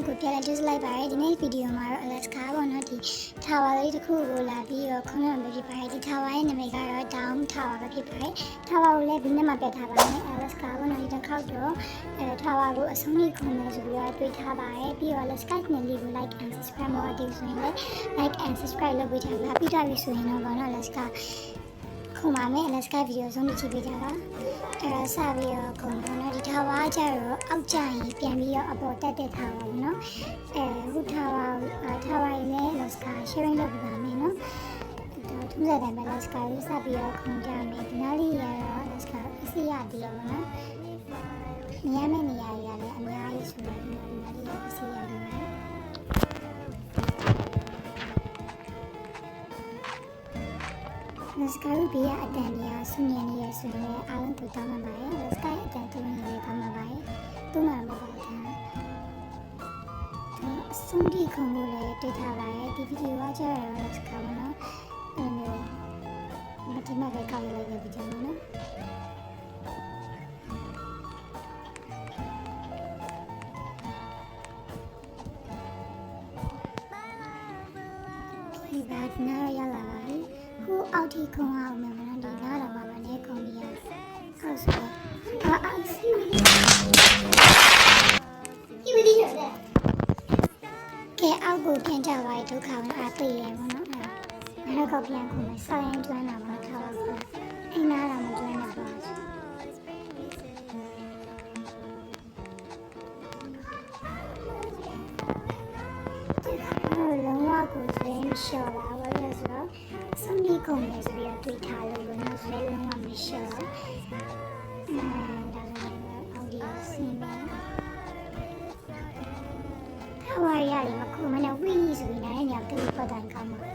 လိုက်ပါတယ်ဒီနေ့ဗီဒီယိုမှာတော့ Alaska ပေါ့နော်ဒီ tower လေးတစ်ခုကိုလာပြီးတော့ comment ပဲဖြစ်ပါတယ်ဒီ tower ရဲ့နာမည်ကတော့ down tower ပဲဖြစ်ပါတယ် tower ကိုလည်းဒီနေ့မှပြတ်ထားပါတယ် Alaska ပေါ့နော်ဒီတစ်ခေါက်တော့အဲ tower ကိုအဆုံးလေးခုံမယ်ဆိုပြီးတော့တွေ့ထားပါတယ်ပြီးတော့ Alaska နဲ့လေးကို like and subscribe လုပ်အပ်ဆိုရင်လည်း like and subscribe လုပ်ပေးထားပါပြီးတော့ပြီဆိုရင်တော့ပေါ့နော် Alaska ခုံပါမယ် Alaska ဗီဒီယိုဆုံးကြည့်ပေးကြပါအဲဒါစပြီးတော့ခုံပါနော်ဒီထားပါကြတော့အောက်ကျရင်ပြန်ပြီးတော့အပေါ်တက်တက်ထားပါဘူးနော်အဲခုထားပါထားပါရင်လည်း Alaska sharing လုပ်ပေးပါမယ်နော်တော့သူစားတယ်ပဲ Alaska ကိုစပြီးတော့ခုံကြမယ်ဒီနားလေးရတော့ Alaska အစီရတည်ရပါနော်နေရာမဲ့နေရာတွေကလည်းအများကြီးဆိုတော့ဒီနားလေးအစီရ နော်လစကာရဘီယာအတန်ကြီးဆူညံနေရဆိုရင်လည်းအားလုံးကိုတောင်းပန်ပါတယ်လစကာအတန်တူနေလည်းတောင်းပန်ပါတယ်တူမှမဟုတ်ဘူးဒါအဆုံးဒီခုံလို့လည်းတွေ့ထားပါတယ်ဒီဗီဒီယိုကကျတော့လစကာပါနော်အဲ့လိုမတိမပဲကောက်ရလိုက်တဲ့ဗီဒီယိုနော်ဒီဘာနားရလာပါပြီ ခုအောက်ထိခုံအောင်မယ်မလားဒီနားတော့မှမနေခုံနေရဟုတ်ဆိုအာအာစီဒီဗီဒီယိုလေကဲအောက်ကိုပြန်ကြပါဒုက္ခဝင်အားသိရပါတော့အဲ့ဒါတော့ပြန်ခုံမယ်ဆောင်းရင်ကျွမ်းတာမှထားပါဘူးအိမ်နာတာမကျွမ်းတာပါလုံးဝကိုစရင်ရှော့လာပါလို့ဆိုတော့စံဒီ ကုန်နေဆိုပြီးတော့တွေ့ထားလို့လုံးဝစရင်လုံးဝမရှော့အဲဒါလည်းအော်ဒီယိုစင်းနေဟာဝါရီရီမခုမနဲ့ဝီးဆိုပြီးလည်းညောင်တူပတ်တိုင်းကောင်းပါ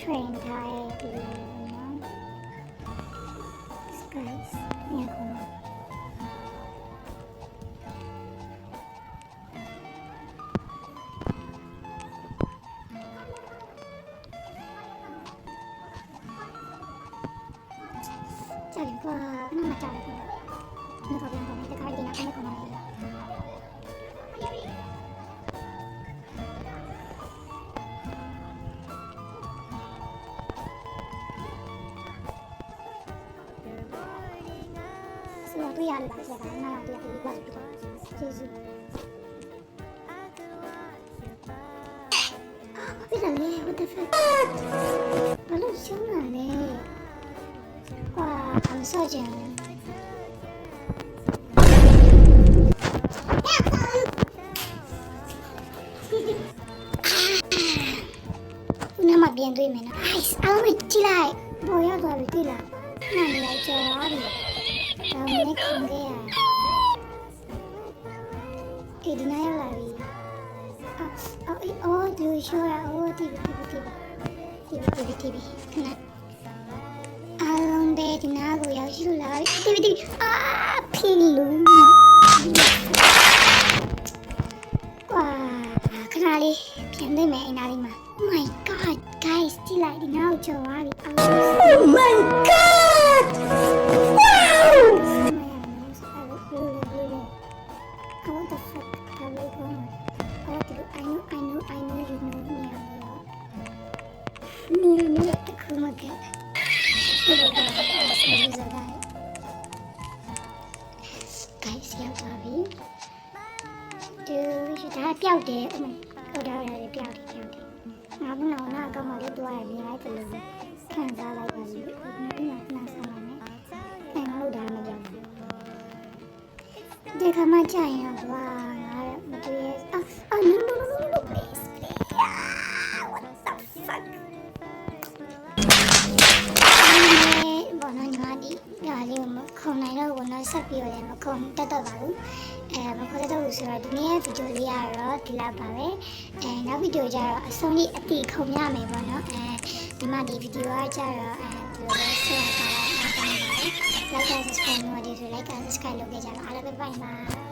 train type you know spice เนี่ยคุณจัดกว่าน่าจัดกว่า Oh, bence I'm so jealous. bien rímena. Ay, hago mi chila. Voy a tu habitila. No me la he hecho radio. También escondea. Edinaya la vida. Oh, yo yo oh, tibi, tibi, tibi. Tibi, tibi, tibi. Na. A donde Edinaya voy a ir la vida. Tibi, tibi. Ah. Sunday may inarima. Oh my god, guys, still like the now to worry. Oh my god! Wow! Guys, yeah, Bobby. Do we should have a? Oh my. က်တယ်အမေဟုတ်တယ်ဟုတ်တယ်ပျောက်တယ်ပျောက်တယ်ငါမနာနာကမှလေးတွားရမြင်လိုက်တယ်လို့ခံစားလိုက်ပါလိမ့်ဒီမှာနားဆောင်ပါမယ်အဲငါတို့ဒါမကြောက်ဘူးဒီကမှကြာရင်ကွာ ဒီဒါလေးကိုမခုံနိုင်တော့ဘူးနော်ဆက်ပြီးတော့လည်းမခုံတက်တော့ပါဘူးအဲမခုံတက်တော့ဘူးဆိုတော့ဒီနေ့ဗီဒီယိုလေးကတော့ဒီလောက်ပါပဲအဲနောက်ဗီဒီယိုကျတော့အဆုံးလေးအတီခုံရမယ်ပေါ့နော်အဲဒီမှာဒီဗီဒီယိုကကြတော့အဲဒီလိုပဲဆက်ရတာတော့အားကောင်းပါတယ် like and subscribe လုပ်ရတဲ့ဆို like and subscribe လုပ်ခဲ့ကြပါအားလုံးပဲပိုင်ပါ